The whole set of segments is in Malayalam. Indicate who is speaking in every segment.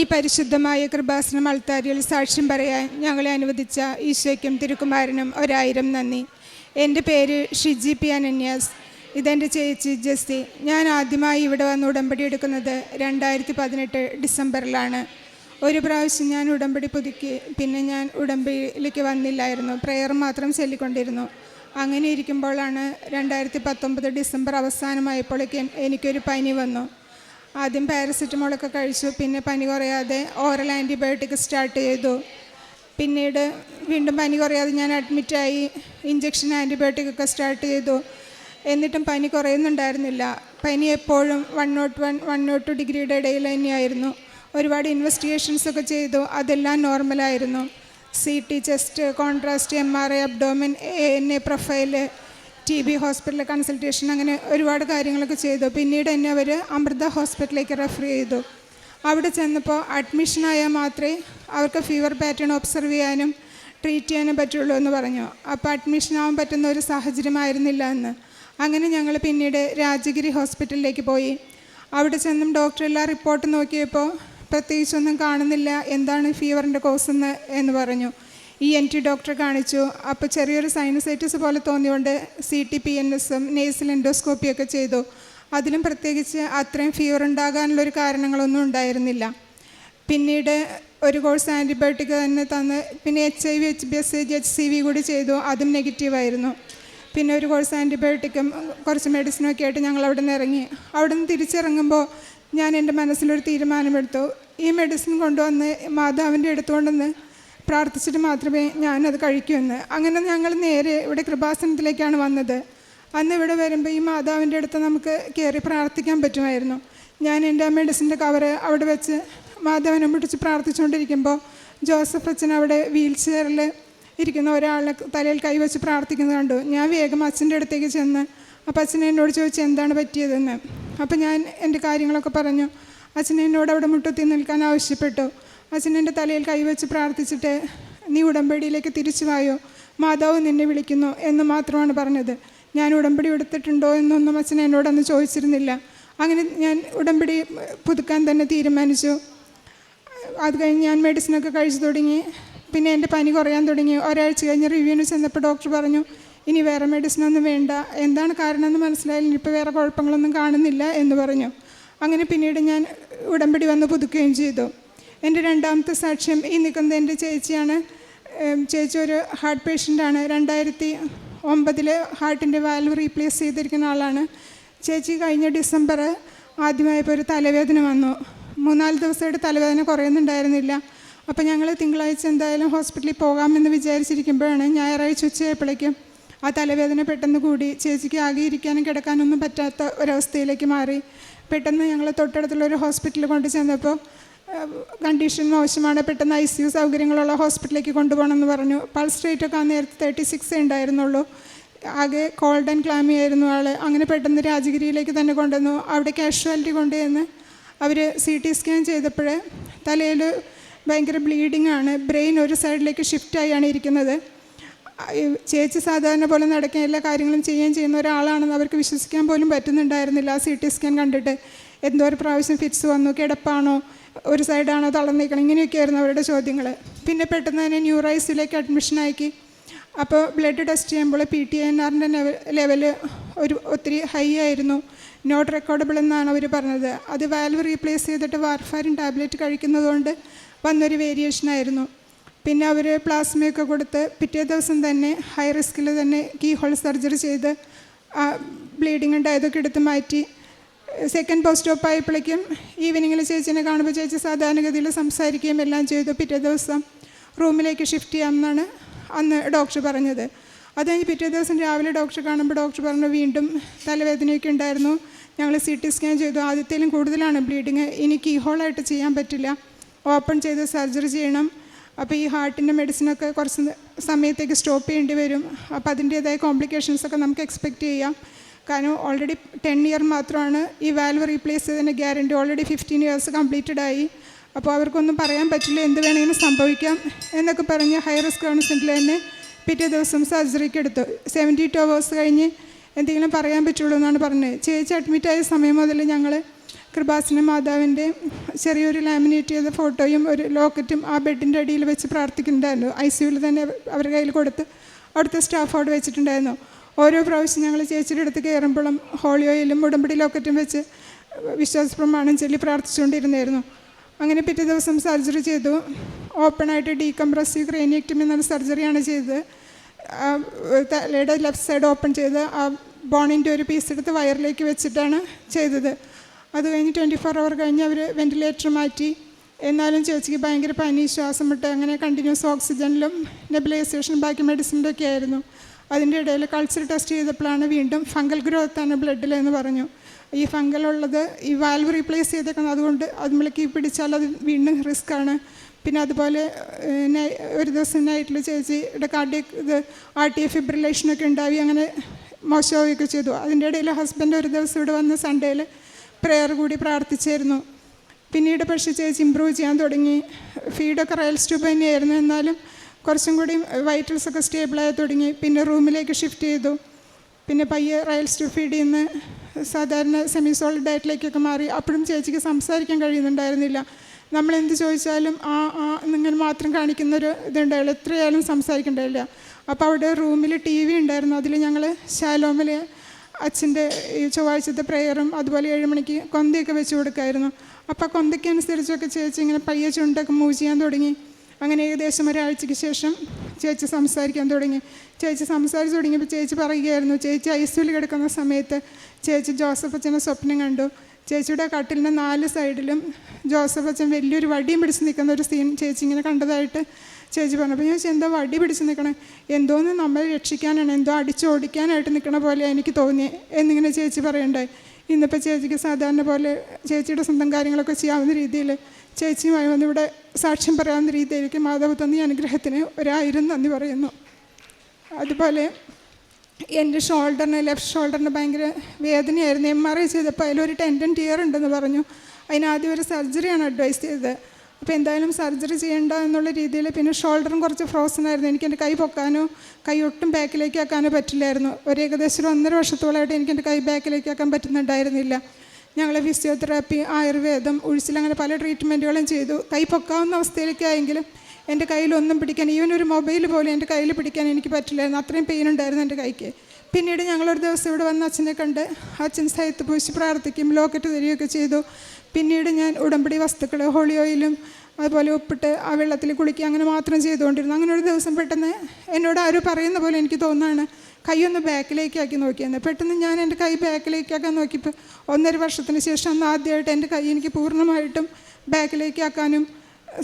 Speaker 1: ഈ പരിശുദ്ധമായ കൃപാസനം അൾത്താരിയിൽ സാക്ഷ്യം പറയാൻ ഞങ്ങളെ അനുവദിച്ച ഈശോയ്ക്കും തിരുക്കുമാരനും ഒരായിരം നന്ദി. എന്റെ പേര് ഷിജി പി അനന്യാസ്. ഇതെന്റെ ചേച്ചി ജസ്തി ഞാൻ ആദ്യമായി ഇവിടെ വന്ന് ഉടമ്പടി എടുക്കുന്നത് രണ്ടായിരത്തി പതിനെട്ട് ഡിസംബറിലാണ്. ഒരു പ്രാവശ്യം ഞാൻ ഉടമ്പടി പുതുക്കി പിന്നെ ഞാൻ ഉടമ്പടിയിലേക്ക് വന്നില്ലായിരുന്നു. പ്രെയർ മാത്രം ചൊല്ലിക്കൊണ്ടിരുന്നു. അങ്ങനെ ഇരിക്കുമ്പോഴാണ് രണ്ടായിരത്തി പത്തൊമ്പത് ഡിസംബർ അവസാനമായപ്പോഴേക്കും എനിക്കൊരു പനി വന്നു. ആദ്യം പാരസെറ്റമോളൊക്കെ കഴിച്ചു. പിന്നെ പനി കുറയാതെ ഓറൽ ആന്റിബയോട്ടിക് സ്റ്റാർട്ട് ചെയ്തു. പിന്നീട് വീണ്ടും പനി കുറയാതെ ഞാൻ അഡ്മിറ്റായി ഇഞ്ചക്ഷൻ ആന്റിബയോട്ടിക് ഒക്കെ സ്റ്റാർട്ട് ചെയ്തു. എന്നിട്ടും പനി കുറയുന്നുണ്ടായിരുന്നില്ല. പനി എപ്പോഴും one naught one one naught two ഡിഗ്രിയുടെ ഇടയിൽ തന്നെയായിരുന്നു. ഒരുപാട് ഇൻവെസ്റ്റിഗേഷൻസ് ഒക്കെ ചെയ്തു. അതെല്ലാം നോർമലായിരുന്നു C T chest contrast M R I abdomen A N A profile T B ഹോസ്പിറ്റലിൽ കൺസൾട്ടേഷൻ അങ്ങനെ ഒരുപാട് കാര്യങ്ങളൊക്കെ ചെയ്തു. പിന്നീട് എന്നെ അവർ അമൃത ഹോസ്പിറ്റലിലേക്ക് റെഫർ ചെയ്തു. അവിടെ ചെന്നപ്പോൾ അഡ്മിഷനായാൽ മാത്രമേ അവർക്ക് ഫീവർ പാറ്റേൺ ഒബ്സർവ് ചെയ്യാനും ട്രീറ്റ് ചെയ്യാനും പറ്റുള്ളൂ എന്ന് പറഞ്ഞു. അപ്പോൾ അഡ്മിഷൻ ആവാൻ പറ്റുന്ന ഒരു സാഹചര്യമായിരുന്നില്ല എന്ന് അങ്ങനെ ഞങ്ങൾ പിന്നീട് രാജഗിരി ഹോസ്പിറ്റലിലേക്ക് പോയി. അവിടെ ചെന്നും ഡോക്ടർ എല്ലാ റിപ്പോർട്ട് നോക്കിയപ്പോൾ പ്രത്യേകിച്ചൊന്നും കാണുന്നില്ല. എന്താണ് ഫീവറിന്റെ കോസ് എന്ന് എന്ന് പറഞ്ഞു. ഇ എൻ ടി ഡോക്ടറെ കാണിച്ചു. അപ്പോൾ ചെറിയൊരു സൈനസൈറ്റിസ് പോലെ തോന്നിയുകൊണ്ട് സി ടി പി എൻ എസും നേസൽ എൻഡോസ്കോപ്പിയൊക്കെ ചെയ്തു. അതിലും പ്രത്യേകിച്ച് അത്രയും ഫീവർ ഉണ്ടാകാനുള്ളൊരു കാരണങ്ങളൊന്നും ഉണ്ടായിരുന്നില്ല. പിന്നീട് ഒരു കോഴ്സ് ആന്റിബയോട്ടിക് തന്നെ തന്ന് പിന്നെ H I V H B S H C V കൂടി ചെയ്തു. അതും നെഗറ്റീവായിരുന്നു പിന്നെ ഒരു കോഴ്സ് ആന്റിബയോട്ടിക്കും കുറച്ച് മെഡിസിനൊക്കെ ആയിട്ട് ഞങ്ങൾ അവിടെ നിന്ന് ഇറങ്ങി. അവിടെ നിന്ന് തിരിച്ചിറങ്ങുമ്പോൾ ഞാൻ എന്റെ മനസ്സിലൊരു തീരുമാനമെടുത്തു. ഈ മെഡിസിൻ കൊണ്ടുവന്ന് മാതാവിന്റെ അടുത്തുകൊണ്ടുവന്ന് പ്രാർത്ഥിച്ചിട്ട് മാത്രമേ ഞാനത് എന്ന്. അങ്ങനെ ഞങ്ങൾ നേരെ ഇവിടെ കൃപാസനത്തിലേക്കാണ് വന്നത്. അന്ന് ഇവിടെ വരുമ്പോൾ ഈ മാതാവിന്റെ അടുത്ത് നമുക്ക് കയറി പ്രാർത്ഥിക്കാൻ പറ്റുമായിരുന്നു. ഞാൻ എന്റെ മെഡിസിന്റെ കവറ് അവിടെ വെച്ച് മാതാവിനെ പിടിച്ച് പ്രാർത്ഥിച്ചുകൊണ്ടിരിക്കുമ്പോൾ ജോസഫ് അച്ഛൻ അവിടെ വീൽ ചെയറിൽ ഇരിക്കുന്ന ഒരാളെ തലയിൽ കൈവച്ച് പ്രാർത്ഥിക്കുന്നത് കണ്ടു. ഞാൻ വേഗം അച്ഛന്റെ അടുത്തേക്ക് ചെന്ന് അപ്പോൾ അച്ഛൻ എന്നോട് ചോദിച്ചു എന്താണ് പറ്റിയതെന്ന്? അപ്പോൾ ഞാൻ എന്റെ കാര്യങ്ങളൊക്കെ പറഞ്ഞു. അച്ഛൻ എന്നോട് അവിടെ മുട്ടത്തി നിൽക്കാൻ ആവശ്യപ്പെട്ടു. അച്ഛൻ എന്റെ തലയിൽ കൈവച്ച് പ്രാർത്ഥിച്ചിട്ട് നീ ഉടമ്പടിയിലേക്ക് തിരിച്ചു വായോ? മാതാവ് നിന്നെ വിളിക്കുന്നു എന്ന് മാത്രമാണ് പറഞ്ഞത്. ഞാൻ ഉടമ്പടി എടുത്തിട്ടുണ്ടോ എന്നൊന്നും അച്ഛൻ എന്നോടൊന്നും ചോദിച്ചിരുന്നില്ല. അങ്ങനെ ഞാൻ ഉടമ്പടി പുതുക്കാൻ തന്നെ തീരുമാനിച്ചു. അത് കഴിഞ്ഞ് ഞാൻ മെഡിസിനൊക്കെ കഴിച്ചു തുടങ്ങി. പിന്നെ എന്റെ പനി കുറയാൻ തുടങ്ങി. ഒരാഴ്ച കഴിഞ്ഞ് റിവ്യൂവിന് ചെന്നപ്പോൾ ഡോക്ടർ പറഞ്ഞു ഇനി വേറെ മെഡിസിനൊന്നും വേണ്ട. എന്താണ് കാരണം എന്ന് മനസ്സിലായാലും ഇനിയിപ്പോൾ വേറെ കുഴപ്പങ്ങളൊന്നും കാണുന്നില്ല എന്ന് പറഞ്ഞു. അങ്ങനെ പിന്നീട് ഞാൻ ഉടമ്പടി വന്ന് പുതുക്കുകയും ചെയ്തു. എന്റെ രണ്ടാമത്തെ സാക്ഷ്യം ഈ നിൽക്കുന്നത് എന്റെ ചേച്ചിയാണ്. ചേച്ചി ഒരു ഹാർട്ട് പേഷ്യന്റാണ് രണ്ടായിരത്തി ഒമ്പതിൽ ഹാർട്ടിന്റെ വാൽവ് റീപ്ലേസ് ചെയ്തിരിക്കുന്ന ആളാണ്. ചേച്ചി കഴിഞ്ഞ ഡിസംബർ ആദ്യമായപ്പോൾ ഒരു തലവേദന വന്നു. മൂന്നാൽ ദിവസമായിട്ട് തലവേദന കുറയുന്നുണ്ടായിരുന്നില്ല. അപ്പോൾ ഞങ്ങൾ തിങ്കളാഴ്ച എന്തായാലും ഹോസ്പിറ്റലിൽ പോകാമെന്ന് വിചാരിച്ചിരിക്കുമ്പോഴാണ് ഞായറാഴ്ച ഉച്ചയായപ്പോഴേക്കും ആ തലവേദന പെട്ടെന്ന് കൂടി ചേച്ചിക്ക് ആകെ ഇരിക്കാനും കിടക്കാനൊന്നും പറ്റാത്ത ഒരവസ്ഥയിലേക്ക് മാറി. പെട്ടെന്ന് ഞങ്ങൾ തൊട്ടടുത്തുള്ള ഒരു ഹോസ്പിറ്റലിൽ കൊണ്ട് ചെന്നപ്പോൾ കണ്ടീഷൻ മോശമാണ് പെട്ടെന്ന് ഐ സി യു സൗകര്യങ്ങളുള്ള ഹോസ്പിറ്റലിലേക്ക് കൊണ്ടുപോകണമെന്ന് പറഞ്ഞു. പൾസ് റേറ്റ് ഒക്കെ ആ നേരത്തെ തേർട്ടി സിക്സ് ഉണ്ടായിരുന്നുള്ളൂ. ആകെ കോൾഡ് ആൻഡ് ക്ലാമി ആയിരുന്നു ആൾ അങ്ങനെ പെട്ടെന്ന് രാജഗിരിയിലേക്ക് തന്നെ കൊണ്ടുവന്നു. അവിടെ കാഷ്വാലിറ്റി കൊണ്ടുവന്ന് അവർ സി ടി സ്കാൻ ചെയ്തപ്പോൾ തലയിൽ ഭയങ്കര ബ്ലീഡിംഗ് ആണ്. ബ്രെയിൻ ഒരു സൈഡിലേക്ക് ഷിഫ്റ്റായാണ് ഇരിക്കുന്നത്. ചേച്ചി സാധാരണ പോലെ നടക്കാൻ എല്ലാ കാര്യങ്ങളും ചെയ്യുകയും ചെയ്യുന്ന ഒരാളാണെന്ന് അവർക്ക് വിശ്വസിക്കാൻ പോലും പറ്റുന്നുണ്ടായിരുന്നില്ല ആ സി ടി സ്കാൻ കണ്ടിട്ട്. എന്തോ ഒരു പ്രാവശ്യം ഫിറ്റ്സ് വന്നു കിടപ്പാണോ ഒരു സൈഡാണോ തളർന്നിരിക്കണം ഇങ്ങനെയൊക്കെയായിരുന്നു അവരുടെ ചോദ്യങ്ങൾ. പിന്നെ പെട്ടെന്ന് തന്നെ ന്യൂറൈസിലേക്ക് അഡ്മിഷൻ ആക്കി. അപ്പോൾ ബ്ലഡ് ടെസ്റ്റ് ചെയ്യുമ്പോൾ പി ടി എൻ ആറിന്റെ ലെവൽ ഒരു ഒത്തിരി ഹൈ ആയിരുന്നു. നോട്ട് റെക്കോർഡബിൾ എന്നാണ് അവർ പറഞ്ഞത്. അത് വാൽവ് റീപ്ലേസ് ചെയ്തിട്ട് വാർഫാരിൻ ടാബ്ലറ്റ് കഴിക്കുന്നതുകൊണ്ട് വന്നൊരു വേരിയേഷൻ ആയിരുന്നു. പിന്നെ അവർ പ്ലാസ്മയൊക്കെ കൊടുത്ത് പിറ്റേ ദിവസം തന്നെ ഹൈ റിസ്കിൽ തന്നെ കീ ഹോൾ സർജറി ചെയ്ത് ബ്ലീഡിങ് ഉണ്ടായതൊക്കെ എടുത്ത് മാറ്റി. സെക്കൻഡ് പോസ്റ്റ് സ്റ്റോപ്പ് ആയപ്പോഴേക്കും ഈവനിങ്ങിൽ ചേച്ചീനെ കാണുമ്പോൾ ചേച്ചി സാധാരണഗതിയിൽ സംസാരിക്കുകയും എല്ലാം ചെയ്തു. പിറ്റേ ദിവസം റൂമിലേക്ക് ഷിഫ്റ്റ് ചെയ്യാമെന്നാണ് അന്ന് ഡോക്ടർ പറഞ്ഞത്. അത് കഴിഞ്ഞ് പിറ്റേ ദിവസം രാവിലെ ഡോക്ടർ കാണുമ്പോൾ ഡോക്ടർ പറഞ്ഞു വീണ്ടും തലവേദനയൊക്കെ ഉണ്ടായിരുന്നു. ഞങ്ങൾ സി ടി സ്കാൻ ചെയ്തു. ആദ്യത്തേലും കൂടുതലാണ് ബ്ലീഡിങ് ഇനി കീ ഹോളായിട്ട് ചെയ്യാൻ പറ്റില്ല. ഓപ്പൺ ചെയ്ത് സർജറി ചെയ്യണം. അപ്പോൾ ഈ ഹാർട്ടിന്റെ മെഡിസിനൊക്കെ കുറച്ച് സമയത്തേക്ക് സ്റ്റോപ്പ് ചെയ്യേണ്ടി വരും. അപ്പോൾ അതിന്റേതായ കോംപ്ലിക്കേഷൻസൊക്കെ നമുക്ക് എക്സ്പെക്റ്റ് ചെയ്യാം. കാരണം ഓൾറെഡി ടെൻ ഇയർ മാത്രമാണ് ഈ വാൽവ് റീപ്ലേസ് ചെയ്തതിന്റെ guarantee already fifteen years completed ആയി. അപ്പോൾ അവർക്കൊന്നും പറയാൻ പറ്റില്ല എന്ത് വേണമെങ്കിലും സംഭവിക്കാം എന്നൊക്കെ പറഞ്ഞ് ഹൈ റിസ്ക് കൗൺസിലിൽ തന്നെ പിറ്റേ ദിവസം സർജറിക്ക് എടുത്തു. സെവന്റി ടു അവേഴ്സ് കഴിഞ്ഞ് എന്തെങ്കിലും പറയാൻ പറ്റുള്ളൂ എന്നാണ് പറഞ്ഞത്. ചേച്ചി അഡ്മിറ്റായ സമയം മുതൽ ഞങ്ങൾ കൃപാസന മാതാവിന്റെ ചെറിയൊരു ലാമിനേറ്റ് ചെയ്ത ഫോട്ടോയും ഒരു ലോക്കറ്റും ആ ബെഡിന്റെ അടിയിൽ വെച്ച് പ്രാർത്ഥിക്കുന്നുണ്ടായിരുന്നു. ഐ സിയുവിൽ തന്നെ അവരുടെ കയ്യിൽ കൊടുത്ത് അവിടുത്തെ സ്റ്റാഫ് അവിടെ വെച്ചിട്ടുണ്ടായിരുന്നു. ഓരോ പ്രാവശ്യം ഞങ്ങൾ ചേച്ചിയുടെ അടുത്ത് കയറുമ്പോഴും ഹോളി ഓയിലും ഉടമ്പടി ലോക്കറ്റും വെച്ച് വിശ്വാസ പ്രമാണം ചൊല്ലി പ്രാർത്ഥിച്ചുകൊണ്ടിരുന്നായിരുന്നു. അങ്ങനെ പിറ്റേ ദിവസം സർജറി ചെയ്തു. ഓപ്പണായിട്ട് ഡീകംപ്രസീവ് ക്രേനിയക്ടമി എന്നുള്ള സർജറിയാണ് ചെയ്തത്. തലയുടെ ലെഫ്റ്റ് സൈഡ് ഓപ്പൺ ചെയ്ത് ആ ബോണിന്റെ ഒരു പീസ് എടുത്ത് വയറിലേക്ക് വെച്ചിട്ടാണ് ചെയ്തത്. അത് കഴിഞ്ഞ് ട്വന്റി ഫോർ അവർ കഴിഞ്ഞ് അവർ വെന്റിലേറ്റർ മാറ്റി എന്നാലും ചേച്ചിക്ക് ഭയങ്കര പനി ശ്വാസം വിട്ട് അങ്ങനെ കണ്ടിന്യൂസ് ഓക്സിജനിലും നെബിലൈസേഷൻ ബാക്കി മെഡിസിന്റെ ഒക്കെ ആയിരുന്നു. അതിന്റെ ഇടയിൽ കൾച്ചർ ടെസ്റ്റ് ചെയ്തപ്പോഴാണ് വീണ്ടും ഫംഗൽ ഗ്രോത്ത് ആണ് ബ്ലഡിൽ എന്ന് പറഞ്ഞു. ഈ ഫംഗൽ ഉള്ളത് ഈ വാൽവ് റീപ്ലേസ് ചെയ്തേക്കുന്നത് അതുകൊണ്ട് അത് മുളക്കി പിടിച്ചാൽ അത് വീണ്ടും റിസ്ക് ആണ്. പിന്നെ അതുപോലെ ഒരു ദിവസം നൈറ്റിൽ ചേച്ചിയുടെ കാർഡിയക് ഇത് ആർ ടി എഫ് ഫിബ്രിലേഷനൊക്കെ ഉണ്ടായി അങ്ങനെ മോശമാവുകയൊക്കെ ചെയ്തു. അതിന്റെ ഇടയിൽ ഹസ്ബൻഡ് ഒരു ദിവസം ഇവിടെ വന്ന് സൺഡേയിൽ പ്രെയർ കൂടി പ്രാർത്ഥിച്ചായിരുന്നു. പിന്നീട് പക്ഷേ ചേച്ചി ഇമ്പ്രൂവ് ചെയ്യാൻ തുടങ്ങി. ഫീഡൊക്കെ റയൽ ട്യൂബ് തന്നെയായിരുന്നു. എന്നാലും കുറച്ചും കൂടി വൈറ്റൽസൊക്കെ സ്റ്റേബിളായി തുടങ്ങി. പിന്നെ റൂമിലേക്ക് ഷിഫ്റ്റ് ചെയ്തു. പിന്നെ പയ്യെ റയൽ ട്യൂബ് ഫീഡിൽ നിന്ന് സാധാരണ സെമി സോളിഡ് ഡയറ്റിലേക്കൊക്കെ മാറി. അപ്പോഴും ചേച്ചിക്ക് സംസാരിക്കാൻ കഴിയുന്നുണ്ടായിരുന്നില്ല. നമ്മൾ എന്ത് ചോദിച്ചാലും ആ ആ എന്നിങ്ങനെ മാത്രം കാണിക്കുന്നൊരു ഇതുണ്ടായില്ല എത്രയായാലും സംസാരിക്കണ്ടായില്ല. അപ്പോൾ അവിടെ റൂമിൽ ടി വി ഉണ്ടായിരുന്നു. അതിൽ ഞങ്ങൾ ശാലോമിൽ അച്ഛന്റെ ഈ ചൊവ്വാഴ്ചത്തെ പ്രെയറും അതുപോലെ ഏഴ് മണിക്ക് കൊന്തയൊക്കെ വെച്ച് കൊടുക്കായിരുന്നു. അപ്പോൾ ആ കൊന്തയ്ക്കനുസരിച്ചൊക്കെ ചേച്ചി ഇങ്ങനെ പയ്യെ ചുണ്ടൊക്കെ മൂവ് ചെയ്യാൻ തുടങ്ങി. അങ്ങനെ ഏകദേശം ഒരാഴ്ചയ്ക്ക് ശേഷം ചേച്ചി സംസാരിക്കാൻ തുടങ്ങി. ചേച്ചി സംസാരിച്ച് തുടങ്ങിയപ്പോൾ ചേച്ചി പറയുകയായിരുന്നു ചേച്ചി ഐ കിടക്കുന്ന സമയത്ത് ചേച്ചി ജോസഫ് അച്ഛനെ സ്വപ്നം കണ്ടു. ചേച്ചിയുടെ കട്ടിലിന്റെ നാല് സൈഡിലും ജോസഫ് അച്ഛൻ വലിയൊരു വടിയും പിടിച്ച് നിൽക്കുന്ന ഒരു സീൻ ചേച്ചി ഇങ്ങനെ കണ്ടതായിട്ട് ചേച്ചി പറഞ്ഞു. അപ്പോൾ ചേച്ചി എന്തോ വടി പിടിച്ച് നിൽക്കണേ? എന്തോന്ന് നമ്മളെ രക്ഷിക്കാനാണ്? എന്തോ അടിച്ചോടിക്കാനായിട്ട് നിൽക്കണ പോലെ എനിക്ക് തോന്നി എന്നിങ്ങനെ ചേച്ചി പറയണ്ടായി. ഇന്നിപ്പോൾ ചേച്ചിക്ക് സാധാരണ പോലെ ചേച്ചിയുടെ സ്വന്തം കാര്യങ്ങളൊക്കെ ചെയ്യാവുന്ന രീതിയിൽ ചേച്ചിയുമായി വന്ന് ഇവിടെ സാക്ഷ്യം പറയാവുന്ന രീതിയിലേക്ക് മാതാവ് തന്ന അനുഗ്രഹത്തിന് ഒരായിരം നന്ദി പറയുന്നു. അതുപോലെ എന്റെ ഷോൾഡറിന് ലെഫ്റ്റ് ഷോൾഡറിന് ഭയങ്കര വേദനയായിരുന്നു. എം ആർ ഐ ചെയ്തപ്പോൾ അതിലൊരു ടെൻഡൻ ടിയർ ഉണ്ടെന്ന് പറഞ്ഞു. അതിനാദ്യം ഒരു സർജറിയാണ് അഡ്വൈസ് ചെയ്തത്. അപ്പോൾ എന്തായാലും സർജറി ചെയ്യേണ്ട എന്നുള്ള രീതിയിൽ പിന്നെ ഷോൾഡറും കുറച്ച് ഫ്രോസൺ ആയിരുന്നു. എനിക്ക് എന്റെ കൈ പൊക്കാനോ കൈ ഒട്ടും ബാക്കിലേക്ക് ആക്കാനോ പറ്റില്ലായിരുന്നു. ഒരു ഏകദേശം ഒന്നര വർഷത്തോളമായിട്ട് എനിക്ക് എന്റെ കൈ ബാക്കിലേക്ക് ആക്കാൻ പറ്റുന്നുണ്ടായിരുന്നില്ല. ഞങ്ങൾ ഫിസിയോതെറാപ്പി ആയുർവേദം ഉഴിച്ചിൽ അങ്ങനെ പല ട്രീറ്റ്മെന്റുകളും ചെയ്തു. കൈ പൊക്കാവുന്ന അവസ്ഥയിലേക്കായെങ്കിലും എന്റെ കയ്യിലൊന്നും പിടിക്കാൻ ഈവൻ ഒരു മൊബൈൽ പോലും എന്റെ കയ്യിൽ പിടിക്കാൻ എനിക്ക് പറ്റില്ലായിരുന്നു. അത്രയും പെയിൻ ഉണ്ടായിരുന്നു എന്റെ കൈക്ക്. പിന്നീട് ഞങ്ങളൊരു ദിവസം ഇവിടെ വന്ന് അച്ഛനെ കണ്ട് അച്ഛൻ സഹിത്ത് പൂശി പ്രാർത്ഥിക്കും ലോക്കറ്റ് തരികയൊക്കെ ചെയ്തു. പിന്നീട് ഞാൻ ഉടമ്പടി വസ്തുക്കൾ ഹോളി ഓയിലും അതുപോലെ ഉപ്പിട്ട് ആ വെള്ളത്തിൽ കുളിക്കുക അങ്ങനെ മാത്രം ചെയ്തുകൊണ്ടിരുന്നു. അങ്ങനെ ഒരു ദിവസം പെട്ടെന്ന് എന്നോട് ആരോ പറയുന്ന പോലെ എനിക്ക് തോന്നുകയാണ് കൈയൊന്ന് ബാക്കിലേക്കാക്കി നോക്കിയെന്ന്. പെട്ടെന്ന് ഞാൻ എന്റെ കൈ ബാക്കിലേക്കാക്കാൻ നോക്കിയപ്പോൾ ഒന്നര വർഷത്തിന് ശേഷം അന്ന് ആദ്യമായിട്ട് എന്റെ കൈ എനിക്ക് പൂർണമായിട്ടും ബാക്കിലേക്കാക്കാനും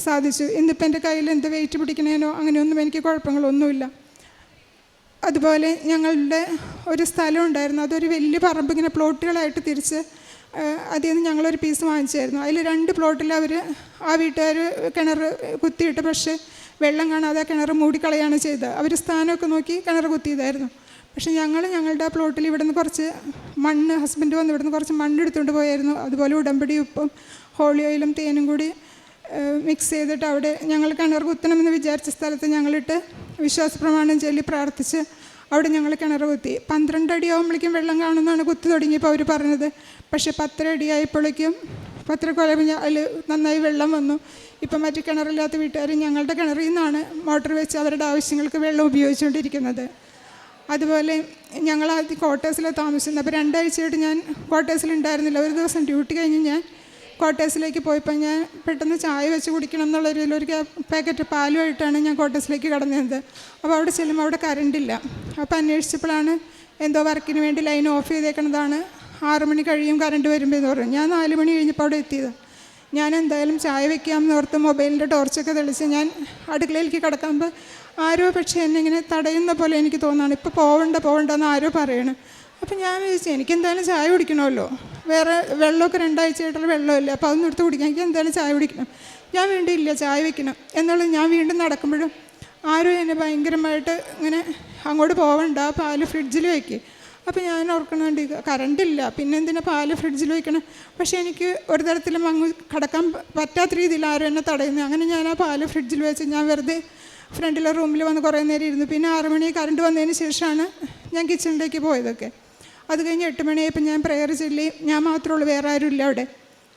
Speaker 1: സാധിച്ചു. ഇന്നിപ്പോൾ എന്റെ കയ്യിൽ എന്ത് വെയിറ്റ് പിടിക്കണേനോ അങ്ങനെയൊന്നും എനിക്ക് കുഴപ്പങ്ങളൊന്നുമില്ല. അതുപോലെ ഞങ്ങളുടെ ഒരു സ്ഥലം ഉണ്ടായിരുന്നു. അതൊരു വലിയ പറമ്പ് ഇങ്ങനെ പ്ലോട്ടുകളായിട്ട് തിരിച്ച് അതിൽ നിന്ന് ഞങ്ങളൊരു പീസ് വാങ്ങിച്ചായിരുന്നു. അതിൽ രണ്ട് പ്ലോട്ടിൽ അവർ ആ വീട്ടുകാർ കിണർ കുത്തിയിട്ട് പക്ഷേ വെള്ളം കാണാതെ കിണർ മൂടിക്കളയാണ് ചെയ്തത്. അവർ സ്ഥാനമൊക്കെ നോക്കി കിണർ കുത്തിയതായിരുന്നു. പക്ഷേ ഞങ്ങൾ ഞങ്ങളുടെ ആ പ്ലോട്ടിൽ ഇവിടുന്ന് കുറച്ച് മണ്ണ് ഹസ്ബൻഡ് വന്ന് ഇവിടുന്ന് കുറച്ച് മണ്ണ് എടുത്തുകൊണ്ട് പോയായിരുന്നു. അതുപോലെ ഉടമ്പടി ഉപ്പും ഹോളി ഓയിലും തേനും കൂടി മിക്സ് ചെയ്തിട്ട് അവിടെ ഞങ്ങൾ കിണർ കുത്തണമെന്ന് വിചാരിച്ച സ്ഥലത്ത് ഞങ്ങളിട്ട് വിശ്വാസ പ്രമാണം ചൊല്ലി പ്രാർത്ഥിച്ച് അവിടെ ഞങ്ങൾ കിണർ കുത്തി. പന്ത്രണ്ട് അടി ആകുമ്പോഴേക്കും വെള്ളം കാണുമെന്നാണ് കുത്തി തുടങ്ങിയപ്പോൾ അവർ പറഞ്ഞത്. പക്ഷേ പത്തര അടി ആയപ്പോഴേക്കും പത്തര കൊല്ലം അതിൽ നന്നായി വെള്ളം വന്നു. ഇപ്പം മറ്റു കിണറില്ലാത്ത വീട്ടുകാർ ഞങ്ങളുടെ കിണറിൽ നിന്നാണ് മോട്ടർ വെച്ച് അവരുടെ ആവശ്യങ്ങൾക്ക് വെള്ളം ഉപയോഗിച്ചുകൊണ്ടിരിക്കുന്നത്. അതുപോലെ ഞങ്ങൾ ആദ്യം ക്വാർട്ടേഴ്സിലാണ് താമസിക്കുന്നത് അപ്പോൾ രണ്ടാഴ്ചയായിട്ട് ഞാൻ ക്വാർട്ടേഴ്സിലുണ്ടായിരുന്നില്ല ഒരു ദിവസം ഡ്യൂട്ടി കഴിഞ്ഞ് ഞാൻ ക്വാർട്ടേഴ്സിലേക്ക് പോയപ്പോൾ ഞാൻ പെട്ടെന്ന് ചായ വെച്ച് കുടിക്കണം എന്നുള്ള രീതിയിൽ ഒരു പാക്കറ്റ് പാലുമായിട്ടാണ് ഞാൻ ക്വാർട്ടേഴ്സിലേക്ക് കടന്നത്. അപ്പോൾ അവിടെ ചെല്ലുമ്പോൾ അവിടെ കറണ്ടില്ല അപ്പോൾ അന്വേഷിച്ചപ്പോഴാണ് എന്തോ വർക്കിന് വേണ്ടി ലൈൻ ഓഫ് ചെയ്തേക്കണതാണ്. ആറ് മണി കഴിയും കറണ്ട് വരുമ്പോൾ എന്ന് പറഞ്ഞു. ഞാൻ നാല് മണി കഴിഞ്ഞപ്പോൾ അവിടെ എത്തിയത്. ഞാൻ എന്തായാലും ചായ വെക്കാമെന്ന് ഓർത്ത് മൊബൈലിന്റെ ടോർച്ചൊക്കെ തെളിച്ച് ഞാൻ അടുക്കളയിലേക്ക് കിടക്കുമ്പോൾ ആരോ പക്ഷേ എന്നെ ഇങ്ങനെ തടയുന്ന പോലെ എനിക്ക് തോന്നുകയാണ് ഇപ്പോൾ പോവണ്ട പോവണ്ടെന്ന് ആരോ പറയണം. അപ്പം ഞാൻ ചോദിച്ചു എനിക്ക് എന്തായാലും ചായ കുടിക്കണമല്ലോ. വേറെ വെള്ളമൊക്കെ രണ്ടാഴ്ചയായിട്ടുള്ള വെള്ളമില്ല. അപ്പോൾ അതൊന്നും എടുത്ത് കുടിക്കാം. എനിക്ക് എന്തായാലും ചായ കുടിക്കണം? ഞാൻ വീണ്ടും ഇല്ല ചായ വെക്കണം. എന്നുള്ളത് ഞാൻ വീണ്ടും നടക്കുമ്പോഴും ആരും എന്നെ ഭയങ്കരമായിട്ട് ഇങ്ങനെ അങ്ങോട്ട് പോകണ്ട പാൽ ഫ്രിഡ്ജിൽ വയ്ക്കുക അപ്പോൾ ഞാൻ ഓർക്കണുണ്ട് കറണ്ടില്ല പിന്നെ എന്തിനാ പാൽ ഫ്രിഡ്ജിൽ വയ്ക്കണം പക്ഷേ എനിക്ക് ഒരു തരത്തിലും അങ്ങ് കടക്കാൻ പറ്റാത്ത രീതിയിൽ ആരും എന്നെ തടയുന്നു. അങ്ങനെ ഞാൻ ആ പാൽ ഫ്രിഡ്ജിൽ വെച്ച് ഞാൻ വെറുതെ ഫ്രണ്ടിലെ റൂമിൽ വന്ന് കുറേ നേരം ഇരുന്നു. പിന്നെ ആറ് മണി കറണ്ട് വന്നതിന് ശേഷമാണ് ഞാൻ കിച്ചണിലേക്ക് പോയതൊക്കെ. അത് കഴിഞ്ഞ് എട്ട് മണിയായപ്പോൾ ഞാൻ പ്രെയർ ചൊല്ലി. ഞാൻ മാത്രമേ ഉള്ളൂ വേറെ ആരും ഇല്ല അവിടെ.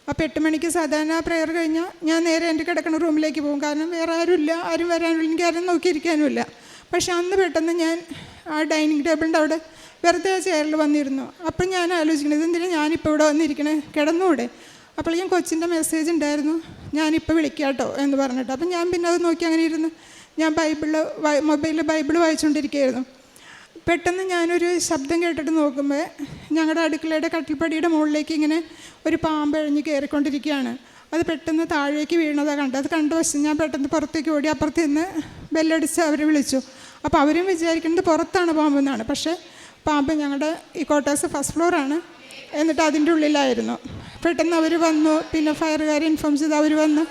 Speaker 1: അപ്പോൾ എട്ട് മണിക്ക് സാധാരണ പ്രെയർ കഴിഞ്ഞാൽ ഞാൻ നേരെ എന്റെ കിടക്കുന്ന റൂമിലേക്ക് പോകും. കാരണം വേറെ ആരും ഇല്ല ആരും വരാനില്ല എനിക്ക് ആരും നോക്കിയിരിക്കാനുമില്ല പക്ഷെ അന്ന് പെട്ടെന്ന് ഞാൻ ആ ഡൈനിങ് ടേബിളിന്റെ അവിടെ വെറുതെ ചെയറിൽ വന്നിരുന്നു. അപ്പം ഞാൻ ആലോചിക്കുന്നത് എന്തിനാണ് ഞാനിപ്പോൾ ഇവിടെ വന്നിരിക്കണേ? കിടന്നൂടെ. അപ്പോൾ ഞാൻ കൊച്ചിന്റെ മെസ്സേജ് ഉണ്ടായിരുന്നു ഞാനിപ്പോൾ വിളിക്കാം കേട്ടോ എന്ന് പറഞ്ഞിട്ട്. അപ്പം ഞാൻ പിന്നെ അത് നോക്കി അങ്ങനെ ഇരുന്ന് ഞാൻ ബൈബിളിൽ മൊബൈലിൽ ബൈബിൾ വായിച്ചുകൊണ്ടിരിക്കുകയായിരുന്നു. പെട്ടെന്ന് ഞാനൊരു ശബ്ദം കേട്ടിട്ട് നോക്കുമ്പോൾ ഞങ്ങളുടെ അടുക്കളയുടെ കട്ടിൽപ്പടിയുടെ മുകളിലേക്ക് ഇങ്ങനെ ഒരു പാമ്പ് എഴിഞ്ഞ് കയറിക്കൊണ്ടിരിക്കുകയാണ് അത് പെട്ടെന്ന് താഴേക്ക് വീണതാണ് കണ്ടത്. അത് കണ്ട വശം ഞാൻ പെട്ടെന്ന് പുറത്തേക്ക് ഓടി അപ്പുറത്ത് നിന്ന് ബെല്ലടിച്ച് അവർ വിളിച്ചു. അപ്പോൾ അവരും വിചാരിക്കുന്നത് പുറത്താണ് പാമ്പെന്നാണ് പക്ഷേ പാമ്പ് ഞങ്ങളുടെ ഈ ക്വാർട്ടേഴ്സ് ഫസ്റ്റ് ഫ്ലോറാണ് എന്നിട്ട് അതിന്റെ ഉള്ളിലായിരുന്നു. പെട്ടെന്ന് അവർ വന്നു. പിന്നെ ഫയറുകാരെ ഇൻഫോം ചെയ്ത് അവർ വന്നു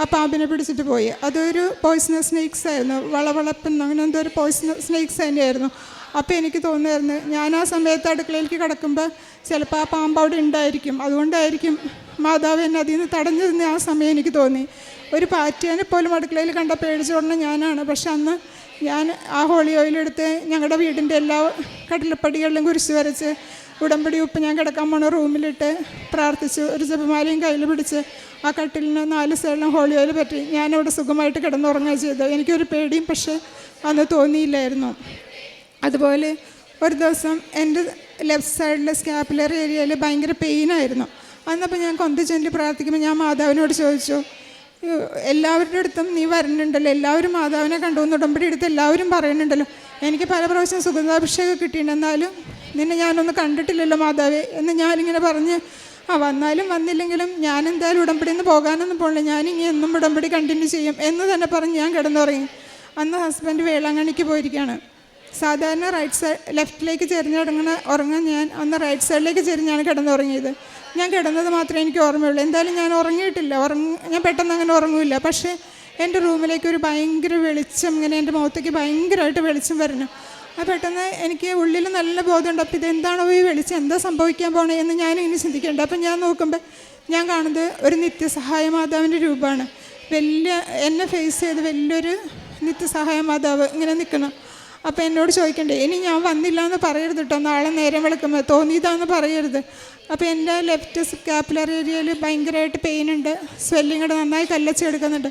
Speaker 1: ആ പാമ്പിനെ പിടിച്ചിട്ട് പോയി. അതൊരു പോയിസണസ് സ്നേക്സ് ആയിരുന്നു. വളവളപ്പെന്ന് അങ്ങനെ എന്തോ ഒരു പോയിസണസ് സ്നേക്സ് തന്നെയായിരുന്നു. അപ്പോൾ എനിക്ക് തോന്നുമായിരുന്നു ഞാൻ ആ സമയത്ത് അടുക്കളയിലേക്ക് കിടക്കുമ്പോൾ ചിലപ്പോൾ ആ പാമ്പ് അവിടെ ഉണ്ടായിരിക്കും. അതുകൊണ്ടായിരിക്കും മാതാവ് എന്നെ അതിൽ നിന്ന് തടഞ്ഞു നിന്ന് ആ സമയം എനിക്ക് തോന്നി. ഒരു പാറ്റേനെ പോലും അടുക്കളയിൽ കണ്ട പേടിച്ചോടണം ഞാനാണ്. പക്ഷെ അന്ന് ഞാൻ ആ ഹോളി ഓയിലെടുത്ത് ഞങ്ങളുടെ വീടിന്റെ എല്ലാ കടലപ്പടികളിലും കുരിശ് വരച്ച് ഉടമ്പടി ഉപ്പ് ഞാൻ കിടക്കാൻ പോണ റൂമിലിട്ട് പ്രാർത്ഥിച്ചു ഒരു ജപമാലയും കയ്യിൽ പിടിച്ച് ആ കട്ടിലിന് നാല് സൈഡിലും ഹോളി ഓയിൽ പറ്റി. ഞാനവിടെ സുഖമായിട്ട് കിടന്നുറങ്ങുക ചെയ്തു എനിക്കൊരു പേടിയും പക്ഷേ അന്ന് തോന്നിയില്ലായിരുന്നു. അതുപോലെ ഒരു ദിവസം എന്റെ ലെഫ്റ്റ് സൈഡിലെ സ്കാപ്പുലർ ഏരിയയിൽ ഭയങ്കര പെയിനായിരുന്നു അന്നപ്പോൾ ഞാൻ കൊന്ത ചൊല്ലി പ്രാർത്ഥിക്കുമ്പോൾ ഞാൻ മാതാവിനോട് ചോദിച്ചു "അയ്യോ, എല്ലാവരുടെ അടുത്തും നീ വരണുണ്ടല്ലോ എല്ലാവരും മാതാവിനെ കണ്ടു എന്ന് ഉടമ്പടി എടുത്ത് എല്ലാവരും പറയുന്നുണ്ടല്ലോ. എനിക്ക് പല പ്രാവശ്യം സുഗന്ധാഭിഷേകം കിട്ടിയിട്ടുണ്ടെന്നാലും നിന്നെ ഞാനൊന്ന് കണ്ടിട്ടില്ലല്ലോ മാതാവേ എന്ന് ഞാനിങ്ങനെ പറഞ്ഞ് ആ വന്നാലും വന്നില്ലെങ്കിലും ഞാൻ എന്തായാലും ഉടമ്പടി നിന്ന് പോകാനൊന്നും പോകണില്ല ഞാനിനി എന്നും ഉടമ്പടി കണ്ടിന്യൂ ചെയ്യും എന്ന് തന്നെ പറഞ്ഞ് ഞാൻ കിടന്നുറങ്ങി. അന്ന് ഹസ്ബൻഡ് വേളാങ്കണ്ണിക്ക് പോയിരിക്കുകയാണ് സാധാരണ റൈറ്റ് സൈഡ് ലെഫ്റ്റിലേക്ക് ചെരിഞ്ഞിടങ്ങണ ഉറങ്ങാൻ ഞാൻ ഒന്ന് റൈറ്റ് സൈഡിലേക്ക് ചെരിഞ്ഞാണ് കിടന്നുറങ്ങിയത്. ഞാൻ കിടന്നത് മാത്രമേ എനിക്ക് ഓർമ്മയുള്ളൂ. എന്തായാലും ഞാൻ ഉറങ്ങിയിട്ടില്ല. ഉറങ്ങ ഞാൻ പെട്ടെന്ന് അങ്ങനെ ഉറങ്ങില്ല. പക്ഷേ എന്റെ റൂമിലേക്ക് ഒരു ഭയങ്കര വെളിച്ചം ഇങ്ങനെ എന്റെ മുഖത്തേക്ക് ഭയങ്കരമായിട്ട് വെളിച്ചം വരണം. ആ പെട്ടെന്ന് എനിക്ക് ഉള്ളിൽ നല്ല ബോധമുണ്ട്. അപ്പോൾ ഇതെന്താണോ ഈ വെളിച്ചം? എന്താ സംഭവിക്കാൻ പോണേ? എന്ന് ഞാനിങ്ങനെ ചിന്തിക്കേണ്ട. അപ്പം ഞാൻ നോക്കുമ്പോൾ ഞാൻ കാണുന്നത് ഒരു നിത്യസഹായ മാതാവിന്റെ രൂപമാണ്. വലിയ എന്നെ ഫേസ് ചെയ്ത് വലിയൊരു നിത്യസഹായ മാതാവ് ഇങ്ങനെ നിൽക്കണം. അപ്പോൾ എന്നോട് ചോദിക്കണ്ടേ ഇനി ഞാൻ വന്നില്ല എന്ന് പറയരുത് കേട്ടോ നാളെ നേരം വിളക്കുമ്പോൾ തോന്നിയതാന്ന് പറയരുത്. അപ്പോൾ എന്റെ ലെഫ്റ്റ് സ്കാപ്പുലർ ഏരിയയിൽ ഭയങ്കരമായിട്ട് പെയിൻ ഉണ്ട് സ്വെല്ലിങ് നന്നായി കല്ലച്ചെടുക്കുന്നുണ്ട്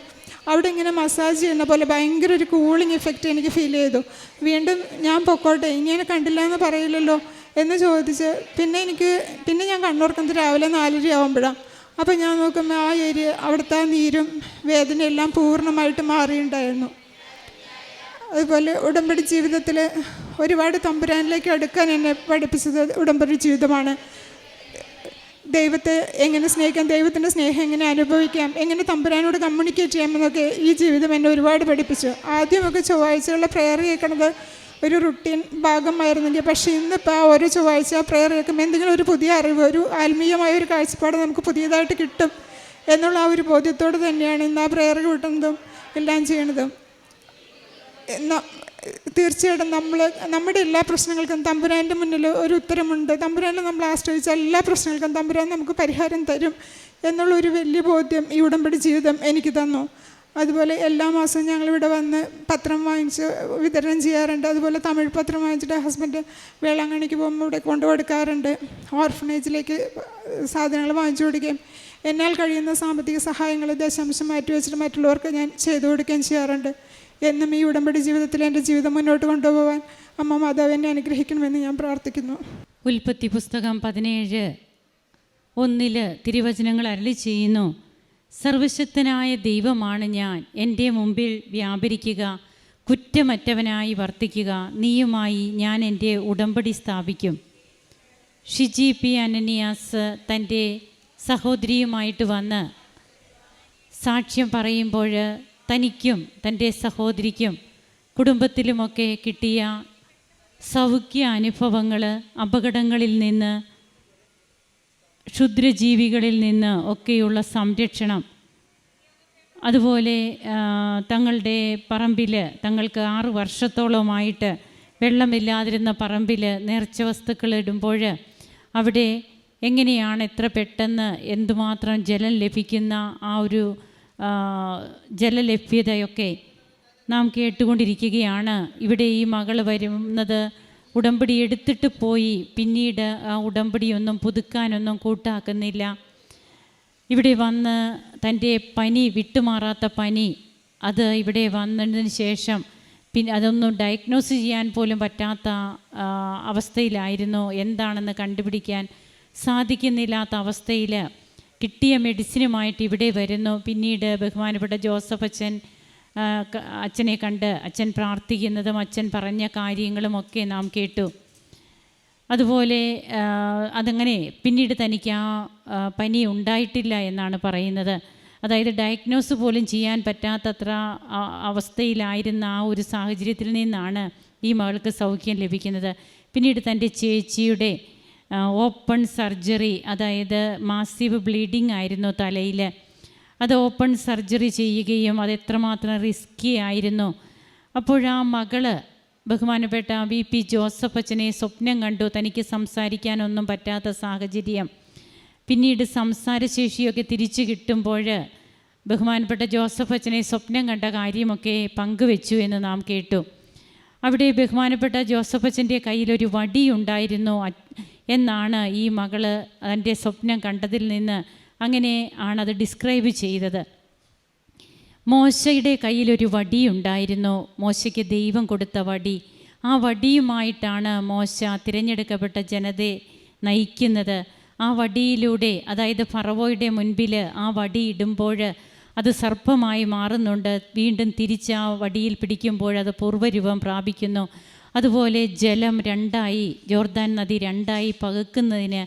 Speaker 1: അവിടെ ഇങ്ങനെ മസാജ് ചെയ്യുന്ന പോലെ ഭയങ്കര ഒരു കൂളിംഗ് ഇഫക്റ്റ് എനിക്ക് ഫീൽ ചെയ്തു. വീണ്ടും ഞാൻ പൊക്കോട്ടെ ഇനി എന്നെ കണ്ടില്ല എന്ന് പറയില്ലല്ലോ എന്ന് ചോദിച്ച് പിന്നെ എനിക്ക് പിന്നെ ഞാൻ കണ്ണൂർക്കുന്നത് രാവിലെ നാലര ആകുമ്പോഴാണ് അപ്പോൾ ഞാൻ നോക്കുമ്പോൾ ആ ഏരിയ അവിടുത്തെ നീരും വേദനയെല്ലാം പൂർണമായിട്ട് മാറിയിട്ടുണ്ടായിരുന്നു. അതുപോലെ ഉടമ്പടി ജീവിതത്തിൽ ഒരുപാട് തമ്പുരാനിലേക്ക് അടുക്കാൻ എന്നെ പഠിപ്പിച്ചത് ഉടമ്പടി ജീവിതമാണ്. ദൈവത്തെ എങ്ങനെ സ്നേഹിക്കാം ദൈവത്തിന്റെ സ്നേഹം എങ്ങനെ അനുഭവിക്കാം എങ്ങനെ തമ്പുരാനോട് കമ്മ്യൂണിക്കേറ്റ് ചെയ്യാമെന്നൊക്കെ ഈ ജീവിതം എന്നെ ഒരുപാട് പഠിപ്പിച്ചു. ആദ്യമൊക്കെ ചൊവ്വാഴ്ചകളിലെ പ്രെയർ കേൾക്കുന്നത് ഒരു റുട്ടീൻ ഭാഗമായിരുന്നെങ്കിൽ പക്ഷേ ഇന്നിപ്പോൾ ആ ഓരോ ചൊവ്വാഴ്ച പ്രെയർ കേൾക്കുമ്പോൾ എന്തെങ്കിലും ഒരു പുതിയ അറിവ് ഒരു ആത്മീയമായ ഒരു കാഴ്ചപ്പാട് നമുക്ക് പുതിയതായിട്ട് കിട്ടും എന്നുള്ള ആ ഒരു ബോധ്യത്തോട് തന്നെയാണ് ഇന്ന് ആ പ്രെയർ കിട്ടുന്നതും എല്ലാം ചെയ്യണതും തീർച്ചയായിട്ടും നമ്മൾ നമ്മുടെ എല്ലാ പ്രശ്നങ്ങൾക്കും തമ്പുരാന്റെ മുന്നിൽ ഒരു ഉത്തരമുണ്ട്. തമ്പുരാനെ നമ്മൾ ആശ്രയിച്ച എല്ലാ പ്രശ്നങ്ങൾക്കും തമ്പുരാൻ നമുക്ക് പരിഹാരം തരും എന്നുള്ളൊരു വലിയ ബോധ്യം ഈ ഉടമ്പടി ജീവിതം എനിക്ക് തന്നു. അതുപോലെ എല്ലാ മാസവും ഞങ്ങളിവിടെ വന്ന് പത്രം വാങ്ങിച്ച് വിതരണം ചെയ്യാറുണ്ട്. അതുപോലെ തമിഴ് പത്രം വാങ്ങിച്ചിട്ട് ഹസ്ബൻഡ് വേളാങ്കണ്ണിക്ക് പോകുമ്പോൾ ഇവിടെ കൊണ്ടു കൊടുക്കാറുണ്ട്. ഓർഫനേജിലേക്ക് സാധനങ്ങൾ വാങ്ങിച്ചു കൊടുക്കുകയും എന്നാൽ കഴിയുന്ന സാമ്പത്തിക സഹായങ്ങൾ ദശാംശം മാറ്റി വെച്ചിട്ട് മറ്റുള്ളവർക്ക് ഞാൻ ചെയ്തു കൊടുക്കുകയും ചെയ്യാറുണ്ട്. എന്നും ഈ ഉടമ്പടി ജീവിതത്തിൽ എന്റെ ജീവിതം മുന്നോട്ട് കൊണ്ടുപോകാൻ അമ്മ മാതാവ് എന്നെ അനുഗ്രഹിക്കണമെന്ന് ഞാൻ പ്രാർത്ഥിക്കുന്നു.
Speaker 2: ഉൽപ്പത്തി പുസ്തകം പതിനേഴ് ഒന്നിൽ തിരുവചനങ്ങൾ അരളി ചെയ്യുന്നു. സർവശക്തനായ ദൈവമാണ് ഞാൻ. എന്റെ മുമ്പിൽ വ്യാപരിക്കുക കുറ്റമറ്റവനായി വർത്തിക്കുക. നീയുമായി ഞാൻ എന്റെ ഉടമ്പടി സ്ഥാപിക്കും. ഷിജി പി അനനിയാസ് തന്റെ സഹോദരിയുമായിട്ട് വന്ന് സാക്ഷ്യം പറയുമ്പോൾ തനിക്കും തന്റെ സഹോദരിക്കും കുടുംബത്തിലുമൊക്കെ കിട്ടിയ സൗഖ്യ അനുഭവങ്ങൾ അപകടങ്ങളിൽ നിന്ന് ക്ഷുദ്രജീവികളിൽ നിന്ന് ഒക്കെയുള്ള സംരക്ഷണം. അതുപോലെ തങ്ങളുടെ പറമ്പിൽ തങ്ങൾക്ക് ആറ് വർഷത്തോളമായിട്ട് വെള്ളമില്ലാതിരുന്ന പറമ്പിൽ നേർച്ച വസ്തുക്കൾ ഇടുമ്പോൾ അവിടെ എങ്ങനെയാണ് എത്ര പെട്ടെന്ന് എന്തുമാത്രം ജലം ലഭിക്കുന്ന ആ ഒരു ജലലഭ്യതയൊക്കെ നാം കേട്ടുകൊണ്ടിരിക്കുകയാണ്. ഇവിടെ ഈ മകൾ വരുന്നത് ഉടമ്പടി എടുത്തിട്ട് പോയി. പിന്നീട് ആ ഉടമ്പടിയൊന്നും പുതുക്കാനൊന്നും കൂട്ടാക്കുന്നില്ല. ഇവിടെ വന്ന് തന്റെ പനി വിട്ടുമാറാത്ത പനി അത് ഇവിടെ വന്നതിന് ശേഷം പിന്നെ അതൊന്നും ഡയഗ്നോസ് ചെയ്യാൻ പോലും പറ്റാത്ത അവസ്ഥയിലായിരുന്നു. എന്താണെന്ന് കണ്ടുപിടിക്കാൻ സാധിക്കുന്നില്ലാത്ത അവസ്ഥയിൽ കിട്ടിയ മെഡിസിനുമായിട്ട് ഇവിടെ വരുന്നു. പിന്നീട് ബഹുമാനപ്പെട്ട ജോസഫ് അച്ഛൻ അച്ഛനെ കണ്ട് അച്ഛൻ പ്രാർത്ഥിക്കുന്നതും അച്ഛൻ പറഞ്ഞ കാര്യങ്ങളുമൊക്കെ നാം കേട്ടു. അതുപോലെ അതങ്ങനെ പിന്നീട് തനിക്ക് ആ, പനി ഉണ്ടായിട്ടില്ല എന്നാണ് പറയുന്നത്. അതായത് ഡയഗ്നോസ് പോലും ചെയ്യാൻ പറ്റാത്തത്ര അവസ്ഥയിലായിരുന്ന ആ ഒരു സാഹചര്യത്തിൽ നിന്നാണ് ഈ മകൾക്ക് സൗഖ്യം ലഭിക്കുന്നത്. പിന്നീട് തന്റെ ചേച്ചിയുടെ ഓപ്പൺ സർജറി അതായത് മാസീവ് ബ്ലീഡിംഗ് ആയിരുന്നു തലയിൽ അത് ഓപ്പൺ സർജറി ചെയ്യുകയും അത് എത്രമാത്രം റിസ്കി ആയിരുന്നു. അപ്പോഴാ മകൾ ബഹുമാനപ്പെട്ട വി പി ജോസഫ് അച്ഛനെ സ്വപ്നം കണ്ടു. തനിക്ക് സംസാരിക്കാനൊന്നും പറ്റാത്ത സാഹചര്യം. പിന്നീട് സംസാരശേഷിയൊക്കെ തിരിച്ചു കിട്ടുമ്പോൾ ബഹുമാനപ്പെട്ട ജോസഫ് അച്ഛനെ സ്വപ്നം കണ്ട കാര്യമൊക്കെ പങ്കുവെച്ചു എന്ന് നാം കേട്ടു. അവിടെ ബഹുമാനപ്പെട്ട ജോസഫ് അച്ഛന്റെ കയ്യിലൊരു വടിയുണ്ടായിരുന്നു. എന്നാണ് ഈ മകൾ അതിന്റെ സ്വപ്നം കണ്ടതിൽ നിന്ന് അങ്ങനെ ആണത് ഡിസ്ക്രൈബ് ചെയ്തത്. മോശയുടെ കയ്യിലൊരു വടിയുണ്ടായിരുന്നു. മോശയ്ക്ക് ദൈവം കൊടുത്ത വടി. ആ വടിയുമായിട്ടാണ് മോശ തിരഞ്ഞെടുക്കപ്പെട്ട ജനതയെ നയിക്കുന്നത്. ആ വടിയിലൂടെ അതായത് ഫറവോയുടെ മുൻപിൽ ആ വടി ഇടുമ്പോൾ അത് സർപ്പമായി മാറുന്നുണ്ട്. വീണ്ടും തിരിച്ച് ആ വടിയിൽ പിടിക്കുമ്പോൾ അത് പൂർവരൂപം പ്രാപിക്കുന്നു. അതുപോലെ ജലം രണ്ടായി ജോർദാൻ നദി രണ്ടായി പകുക്കുന്നതിന്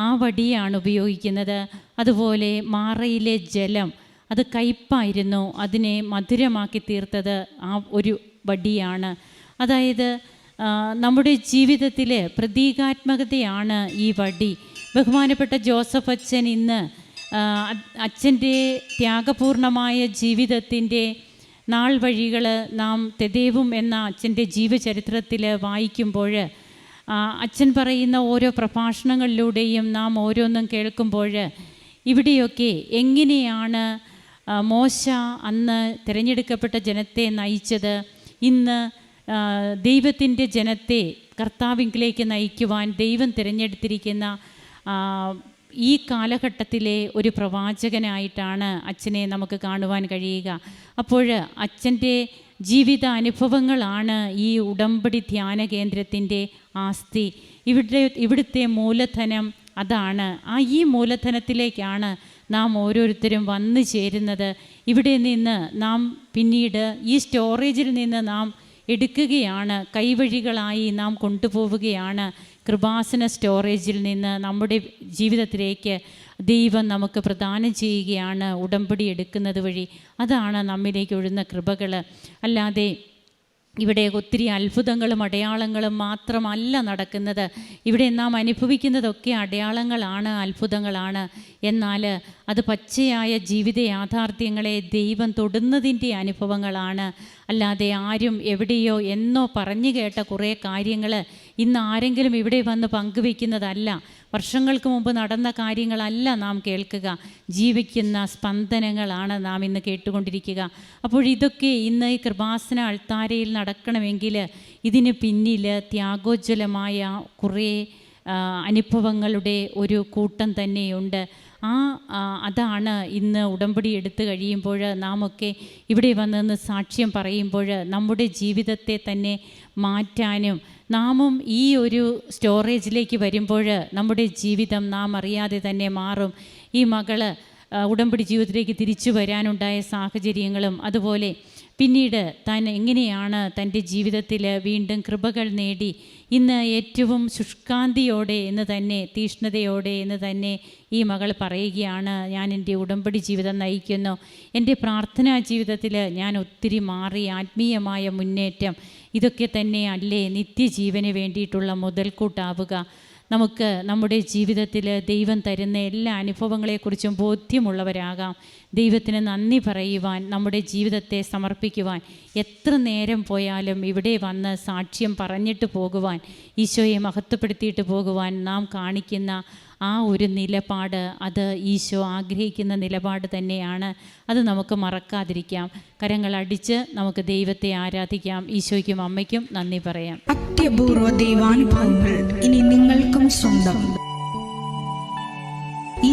Speaker 2: ആ വടിയാണ് ഉപയോഗിക്കുന്നത്. അതുപോലെ മാറയിലെ ജലം അത് കയ്പായിരുന്നു അതിനെ മധുരമാക്കി തീർത്തത് ആ ഒരു വടിയാണ്. അതായത് നമ്മുടെ ജീവിതത്തിലെ പ്രതീകാത്മകതയാണ് ഈ വടി. ബഹുമാനപ്പെട്ട ജോസഫ് അച്ഛൻ ഇന്ന് അച്ഛന്റെ ത്യാഗപൂർണമായ ജീവിതത്തിന്റെ നാൾ വഴികൾ നാം തെദേവും എന്ന അച്ഛന്റെ ജീവചരിത്രത്തിൽ വായിക്കുമ്പോൾ അച്ഛൻ പറയുന്ന ഓരോ പ്രഭാഷണങ്ങളിലൂടെയും നാം ഓരോന്നും കേൾക്കുമ്പോൾ ഇവിടെയൊക്കെ എങ്ങനെയാണ് മോശ അന്ന് തിരഞ്ഞെടുക്കപ്പെട്ട ജനത്തെ നയിച്ചത്? ഇന്ന് ദൈവത്തിന്റെ ജനത്തെ കർത്താവിങ്കിലേക്ക് നയിക്കുവാൻ ദൈവം തിരഞ്ഞെടുത്തിരിക്കുന്ന ഈ കാലഘട്ടത്തിലെ ഒരു പ്രവാചകനായിട്ടാണ് അച്ഛനെ നമുക്ക് കാണുവാൻ കഴിയുക. അപ്പോൾ അച്ഛന്റെ ജീവിത അനുഭവങ്ങളാണ് ഈ ഉടമ്പടി ധ്യാന കേന്ദ്രത്തിന്റെ ആസ്തി. ഇവിടെ ഇവിടുത്തെ മൂലധനം അതാണ്. ആ ഈ മൂലധനത്തിലേക്കാണ് നാം ഓരോരുത്തരും വന്നു ചേരുന്നത്. ഇവിടെ നിന്ന് നാം പിന്നീട് ഈ സ്റ്റോറേജിൽ നിന്ന് നാം എടുക്കുകയാണ്. കൈവഴികളായി നാം കൊണ്ടുപോവുകയാണ്. കൃപാസന സ്റ്റോറേജിൽ നിന്ന് നമ്മുടെ ജീവിതത്തിലേക്ക് ദൈവം നമുക്ക് പ്രദാനം ചെയ്യുകയാണ് ഉടമ്പടി എടുക്കുന്നത് വഴി. അതാണ് നമ്മിലേക്ക് ഒഴുന്ന കൃപകൾ അല്ലാതെ ഇവിടെ ഒത്തിരി അത്ഭുതങ്ങളും അടയാളങ്ങളും മാത്രമല്ല നടക്കുന്നത്. ഇവിടെ നാം അനുഭവിക്കുന്നതൊക്കെ അടയാളങ്ങളാണ് അത്ഭുതങ്ങളാണ്. എന്നാൽ അത് പച്ചയായ ജീവിത യാഥാർത്ഥ്യങ്ങളെ ദൈവം തൊടുന്നതിന്റെ അനുഭവങ്ങളാണ്. അല്ലാതെ ആരും എവിടെയോ എന്നോ പറഞ്ഞു കേട്ട കുറേ കാര്യങ്ങൾ ഇന്ന് ആരെങ്കിലും ഇവിടെ വന്ന് പങ്കുവെക്കുന്നതല്ല വർഷങ്ങൾക്ക് മുമ്പ് നടന്ന കാര്യങ്ങളല്ല നാം കേൾക്കുക. ജീവിക്കുന്ന സ്പന്ദനങ്ങളാണ് നാം ഇന്ന് കേട്ടുകൊണ്ടിരിക്കുക. അപ്പോൾ ഇതൊക്കെ ഇന്ന് ഈ കൃപാസന അൾത്താരയിൽ നടക്കണമെങ്കിൽ ഇതിന് പിന്നിൽ ത്യാഗോജ്വലമായ കുറേ അനുഭവങ്ങളുടെ ഒരു കൂട്ടം തന്നെയുണ്ട്. ആ അതാണ് ഇന്ന് ഉടമ്പടി എടുത്തു കഴിയുമ്പോൾ നാമൊക്കെ ഇവിടെ വന്നെന്ന് സാക്ഷ്യം പറയുമ്പോൾ നമ്മുടെ ജീവിതത്തെ തന്നെ മാറ്റാനും നാമും ഈ ഒരു സ്റ്റോറേജിലേക്ക് വരുമ്പോൾ നമ്മുടെ ജീവിതം നാം അറിയാതെ തന്നെ മാറും. ഈ മകൾ ഉടമ്പടി ജീവിതത്തിലേക്ക് തിരിച്ചു വരാനുണ്ടായ സാഹചര്യങ്ങളും അതുപോലെ പിന്നീട് താൻ എങ്ങനെയാണ് തന്റെ ജീവിതത്തിൽ വീണ്ടും കൃപകൾ നേടി ഇന്ന് ഏറ്റവും ശുഷ്കാന്തിയോടെ എന്ന് തന്നെ തീഷ്ണതയോടെ എന്ന് തന്നെ ഈ മകൾ പറയുകയാണ്. ഞാൻ എന്റെ ഉടമ്പടി ജീവിതം നയിക്കുന്നു. എന്റെ പ്രാർത്ഥനാ ജീവിതത്തിൽ ഞാൻ ഒത്തിരി മാറി ആത്മീയമായ മുന്നേറ്റം ഇതൊക്കെ തന്നെ അല്ലേ? നിത്യജീവന് വേണ്ടിയിട്ടുള്ള മുതൽക്കൂട്ടാവുക. നമുക്ക് നമ്മുടെ ജീവിതത്തിൽ ദൈവം തരുന്ന എല്ലാ അനുഭവങ്ങളെക്കുറിച്ചും ബോധ്യമുള്ളവരാകാം. ദൈവത്തിന് നന്ദി പറയുവാൻ നമ്മുടെ ജീവിതത്തെ സമർപ്പിക്കുവാൻ എത്ര നേരം പോയാലും ഇവിടെ വന്ന് സാക്ഷ്യം പറഞ്ഞിട്ട് പോകുവാൻ ഈശോയെ മഹത്വപ്പെടുത്തിയിട്ട് പോകുവാൻ നാം കാണിക്കുന്ന ആ ഒരു നിലപാട് അത് ഈശോ ആഗ്രഹിക്കുന്ന നിലപാട് തന്നെയാണ്. അത് നമുക്ക് മറക്കാതിരിക്കാം. കരങ്ങളടിച്ച് നമുക്ക് ദൈവത്തെ ആരാധിക്കാം. ഈശോയ്ക്കും അമ്മയ്ക്കും നന്ദി പറയാം.
Speaker 3: അത്യപൂർവ ദൈവാനുഭവങ്ങൾ ഇനി നിങ്ങൾക്കും സ്വന്തം. ഈ